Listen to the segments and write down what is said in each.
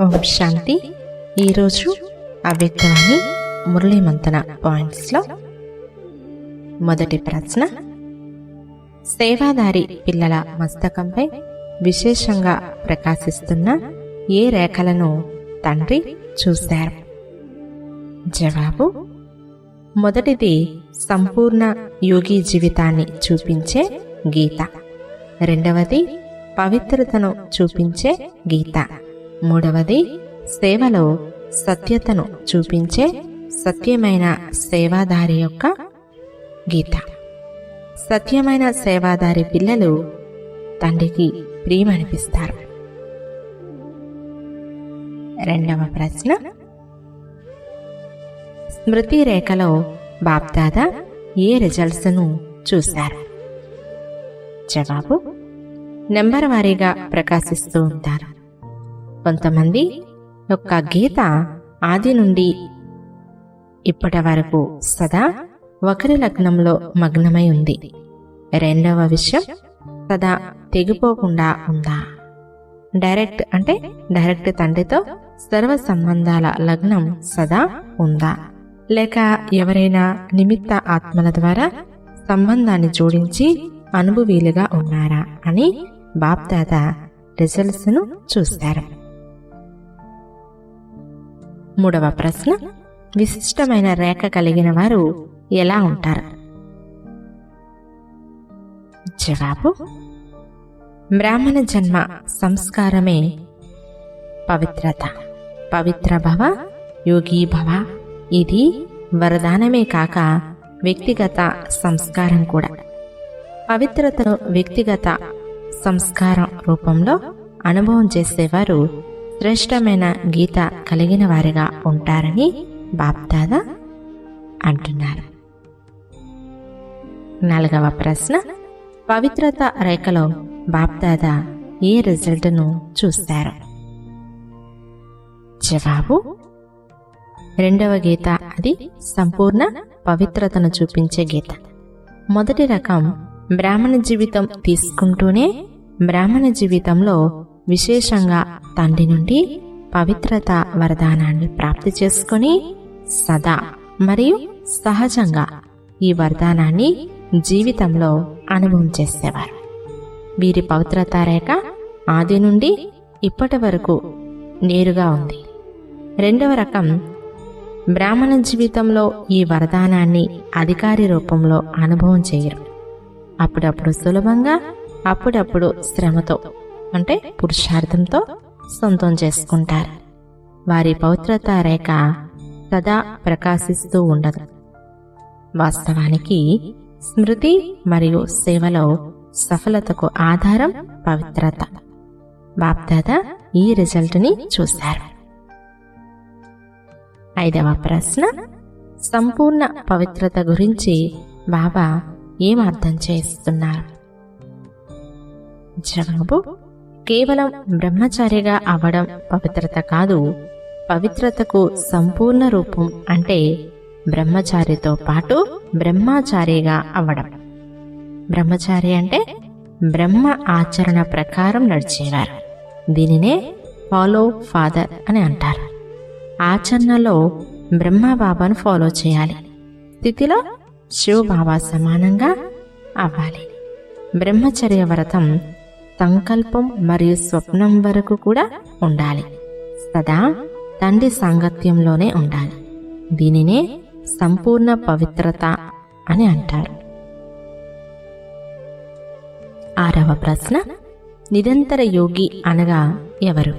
ఓం శాంతి. ఈరోజు అవ్యక్తవాణి మురళీ మంతన పాయింట్స్లో మొదటి ప్రశ్న సేవాదారి పిల్లల మస్తకంపై విశేషంగా ప్రకాశిస్తున్న ఏ రేఖలను తండ్రి చూశారు? జవాబు మొదటిది సంపూర్ణ యోగి జీవితాన్ని చూపించే గీత. రెండవది పవిత్రతను చూపించే గీత. మూడవది సేవలో సత్యతను చూపించే సత్యమైన సేవాదారి యొక్క గీత. సత్యమైన సేవాదారి పిల్లలు తండ్రికి ప్రియమనిపిస్తారు. రెండవ ప్రశ్న. స్మృతి రేఖలో బాప్దాదా ఏ రిజల్ట్స్ను చూశారు? జవాబు నెంబర్ వారీగా ప్రకాశిస్తూ ఉంటారు. కొంతమంది యొక్క గీత ఆది నుండి ఇప్పటి వరకు సదా ఒకరి లగ్నంలో మగ్నమై ఉంది. రెండవ విషయం సదా తెగిపోకుండా ఉందా? డైరెక్ట్ అంటే డైరెక్ట్ తండ్రితో సర్వ సంబంధాల లగ్నం సదా ఉందా? లేక ఎవరైనా నిమిత్త ఆత్మల ద్వారా సంబంధాన్ని జోడించి అనుభవీలుగా ఉన్నారా అని బాప్దాద రిజల్ట్స్ను చూస్తారు. మూడవ ప్రశ్న. విశిష్టమైన రేఖ కలిగిన వారు ఎలా ఉంటారు? జవాబు. బ్రాహ్మణ జన్మ సంస్కారమే పవిత్రత. పవిత్ర భవ యోగి భవ. ఇది వరదానమే కాక వ్యక్తిగత సంస్కారం కూడా. పవిత్రతను వ్యక్తిగత సంస్కారం రూపంలో అనుభవం చేసేవారు శ్రేష్టమైన గీత కలిగిన వారిగా ఉంటారని బాప్దాద అంటున్నారు. నాలుగవ ప్రశ్న. పవిత్రత రేఖలో బాప్దాద ఏ రిజల్ట్ను చూస్తారు? జవాబు రెండవ గీత అది సంపూర్ణ పవిత్రతను చూపించే గీత. మొదటి రకం బ్రాహ్మణ జీవితం తీసుకుంటూనే బ్రాహ్మణ జీవితంలో విశేషంగా తండ్రి నుండి పవిత్రత వరదానాన్ని ప్రాప్తి చేసుకొని సదా మరియు సహజంగా ఈ వరదానాన్ని జీవితంలో అనుభవం చేసేవారు. వీరి పవిత్రత రేఖ ఆది నుండి ఇప్పటి వరకు నేరుగా ఉంది. రెండవ రకం బ్రాహ్మణ జీవితంలో ఈ వరదానాన్ని అధికారి రూపంలో అనుభవం చేయరు. అప్పుడప్పుడు సులభంగా అప్పుడప్పుడు శ్రమతో అంటే పురుషార్థంతో సొంతం చేసుకుంటారు. వారి పవిత్రత రేఖ సదా ప్రకాశిస్తూ ఉండదు. వాస్తవానికి స్మృతి మరియు సేవలో సఫలతకు ఆధారం పవిత్రత. బాప్దాద ఈ రిజల్ట్ని చూశారు. ఐదవ ప్రశ్న సంపూర్ణ పవిత్రత గురించి బాబా ఏం అర్థం చేస్తున్నారు? జవాబు కేవలం బ్రహ్మచారిగా అవ్వడం పవిత్రత కాదు. పవిత్రతకు సంపూర్ణ రూపం అంటే బ్రహ్మచారితో పాటు బ్రహ్మచారిగా అవ్వడం. బ్రహ్మచారి అంటే బ్రహ్మ ఆచరణ ప్రకారం నడిచేవారు. దీనినే ఫాలో ఫాదర్ అని అంటారు. ఆచరణలో బ్రహ్మ బాబాను ఫాలో చేయాలి. స్థితిలో శివబాబా సమానంగా అవ్వాలి. బ్రహ్మచర్య వ్రతం సంకల్పం మరియు స్వప్నం వరకు కూడా ఉండాలి. సదా తండ్రి సాంగత్యంలోనే ఉండాలి. దీనినే సంపూర్ణ పవిత్రత అని అంటారు. ఆరవ ప్రశ్న నిరంతర యోగి అనగా ఎవరు?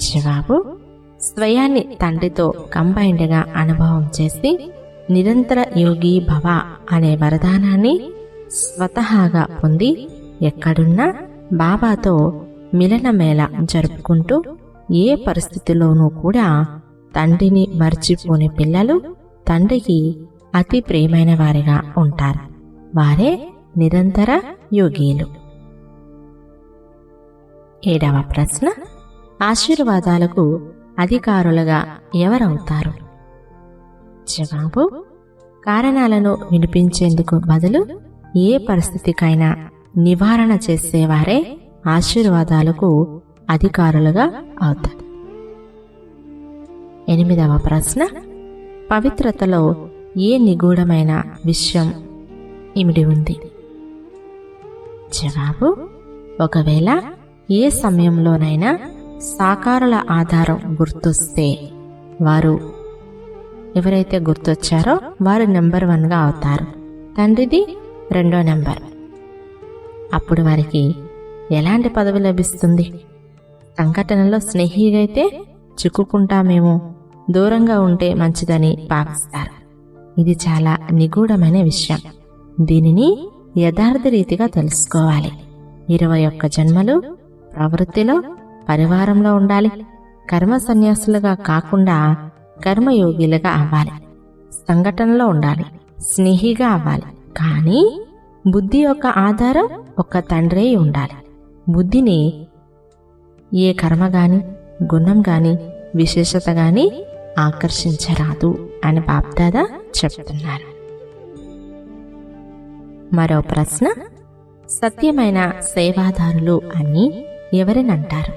జవాబు స్వయాన్ని తండ్రితో కంబైన్డ్గా అనుభవం చేసి నిరంతర యోగి భవ అనే వరదానాన్ని స్వతహాగా పొంది ఎక్కడున్నా బాబాతో మిలనమేళ జరుపుకుంటూ ఏ పరిస్థితిలోనూ కూడా తండ్రిని మర్చిపోని పిల్లలు తండ్రికి అతి ప్రియమైన వారిగా ఉంటారు. వారే నిరంతర యోగీలు. ఏడవ ప్రశ్న. ఆశీర్వాదాలకు అధికారులుగా ఎవరవుతారు? జవాబు కారణాలను వినిపించేందుకు బదులు ఏ పరిస్థితికైనా నివారణ చేసేవారే ఆశీర్వాదాలకు అధికారులుగా అవుతారు. ఎనిమిదవ ప్రశ్న. పవిత్రతలో ఏ నిగూఢమైన విషయం ఇమిడి ఉంది? జవాబు ఒకవేళ ఏ సమయంలోనైనా సాకారుల ఆధారం గుర్తొస్తే వారు ఎవరైతే గుర్తొచ్చారో వారు నెంబర్ వన్గా అవుతారు. తండ్రిది రెండో నెంబర్. అప్పుడు వారికి ఎలాంటి పదవి లభిస్తుంది? సంఘటనలో స్నేహితుడైతే చిక్కుకుంటామేమో దూరంగా ఉంటే మంచిదని భావిస్తారు. ఇది చాలా నిగూఢమైన విషయం. దీనిని యథార్థ రీతిగా తెలుసుకోవాలి. ఇరవై ఒక్క జన్మలు ప్రవృత్తిలో పరివారంలో ఉండాలి. కర్మ సన్యాసులుగా కాకుండా కర్మయోగిలుగా అవ్వాలి. సంఘటనలో ఉండాలి. స్నేహిగా అవ్వాలి. కానీ బుద్ధి యొక్క ఆధారం ఒక తండ్రే ఉండాలి. బుద్ధిని ఏ కర్మ గాని గుణం గాని విశేషత గాని ఆకర్షించరాదు అని బాప్దాదా చెప్తున్నారు. మరో ప్రశ్న సత్యమైన సేవాదారులు అని ఎవరినంటారు?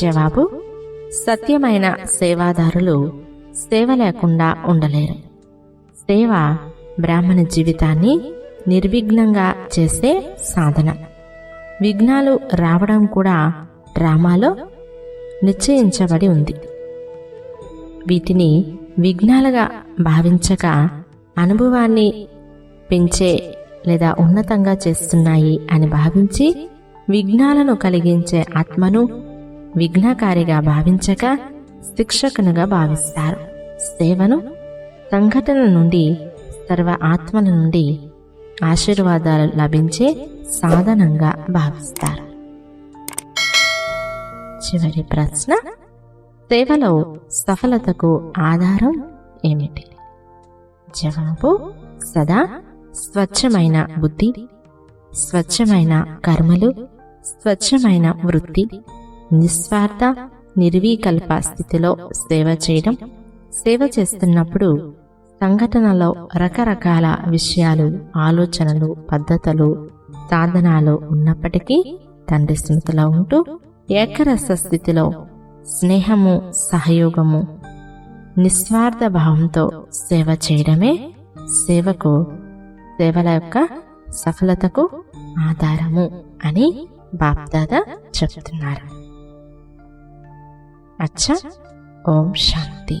జవాబు సత్యమైన సేవాదారులు సేవ లేకుండా ఉండలేరు. సేవ బ్రాహ్మణ జీవితాన్ని నిర్విఘ్నంగా చేసే సాధన. విఘ్నాలు రావడం కూడా డ్రామాలో నిశ్చయించబడి ఉంది. వీటిని విఘ్నాలుగా భావించక అనుభవాన్ని పెంచే లేదా ఉన్నతంగా చేస్తున్నాయి అని భావించి విఘ్నాలను కలిగించే ఆత్మను విఘ్నకారిగా భావించక శిక్షకునుగా భావిస్తారు. సేవను సంఘటన నుండి సర్వ ఆత్మల నుండి ఆశీర్వాదాలు లభించే సాధనంగా భావిస్తారు. చివరి ప్రశ్న సేవలో సఫలతకు ఆధారం ఏమిటి? జవాబు సదా స్వచ్ఛమైన బుద్ధి స్వచ్ఛమైన కర్మలు స్వచ్ఛమైన వృత్తి నిస్వార్థ నిర్వీకల్ప స్థితిలో సేవ చేయడం సేవ చేస్తున్నప్పుడు సంఘటనలో రకరకాల విషయాలు ఆలోచనలు పద్ధతులు సాధనాలు ఉన్నప్పటికీ తండ్రి స్మృతిలో ఉంటూ ఏకరస స్థితిలో స్నేహము సహయోగము నిస్వార్థ భావంతో సేవ చేయడమే సేవకు సేవల యొక్క సఫలతకు ఆధారము అని బాప్దాదా చెప్తున్నారు. అచ్చా ఓం శాంతి.